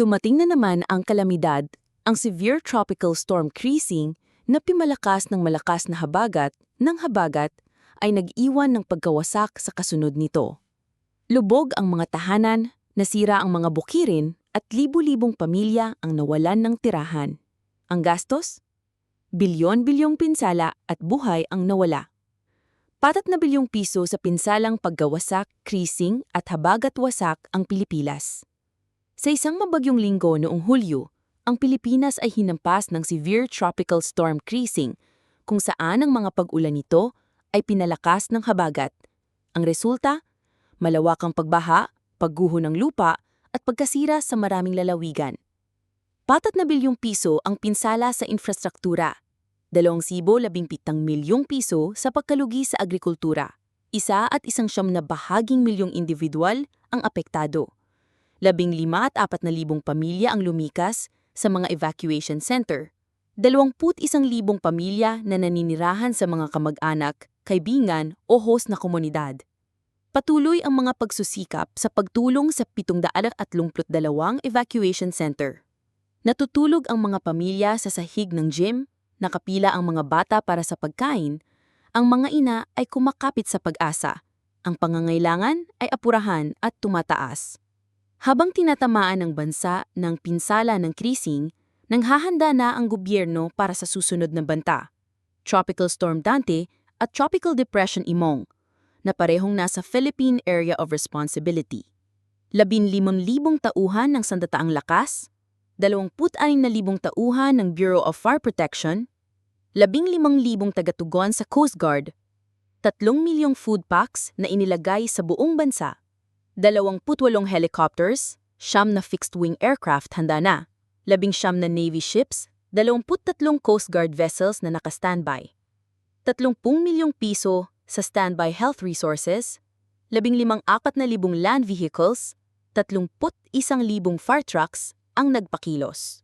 Dumating na naman ang kalamidad, ang severe tropical storm Krising na pimalakas ng malakas na habagat ng habagat ay nag-iwan ng pagkawasak sa kasunod nito. Lubog ang mga tahanan, nasira ang mga bukirin at libu-libong pamilya ang nawalan ng tirahan. Ang gastos? Bilyon-bilyong pinsala at buhay ang nawala. Patat na bilyong piso sa pinsalang paggawasak, krising at habagat-wasak ang Pilipinas. Sa isang mabagyong linggo noong Hulyo, ang Pilipinas ay hinampas ng severe tropical storm Krising, kung saan ang mga pag-ulan nito ay pinalakas ng habagat. Ang resulta, malawakang pagbaha, pagguho ng lupa, at pagkasira sa maraming lalawigan. Patat na bilyong piso ang pinsala sa infrastruktura, 2,017 milyong piso sa pagkalugi sa agrikultura, isa at isang siyam na bahaging milyong individual ang apektado. Labing lima at apat na libong pamilya ang lumikas sa mga evacuation center. Dalawamput isang libong pamilya na naninirahan sa mga kamag-anak, kaibigan o host na komunidad. Patuloy ang mga pagsusikap sa pagtulong sa 732 evacuation center. Natutulog ang mga pamilya sa sahig ng gym, nakapila ang mga bata para sa pagkain, ang mga ina ay kumakapit sa pag-asa, ang pangangailangan ay apurahan at tumataas. Habang tinatamaan ng bansa ng pinsala ng krising, nanghahanda na ang gobyerno para sa susunod na banta, Tropical Storm Dante at Tropical Depression Imong, na parehong nasa Philippine Area of Responsibility. 15,000 tauhan ng sandataang lakas, 26,000 tauhan ng Bureau of Fire Protection, 15,000 tagatugon sa Coast Guard, 3 milyong food packs na inilagay sa buong bansa, 28 helicopters, siyam na fixed-wing aircraft handa na, labing siyam na Navy ships, 23 Coast Guard vessels na naka-standby, 30 milyong piso sa standby health resources, 15,400 land vehicles, 31,000 fire trucks ang nagpakilos.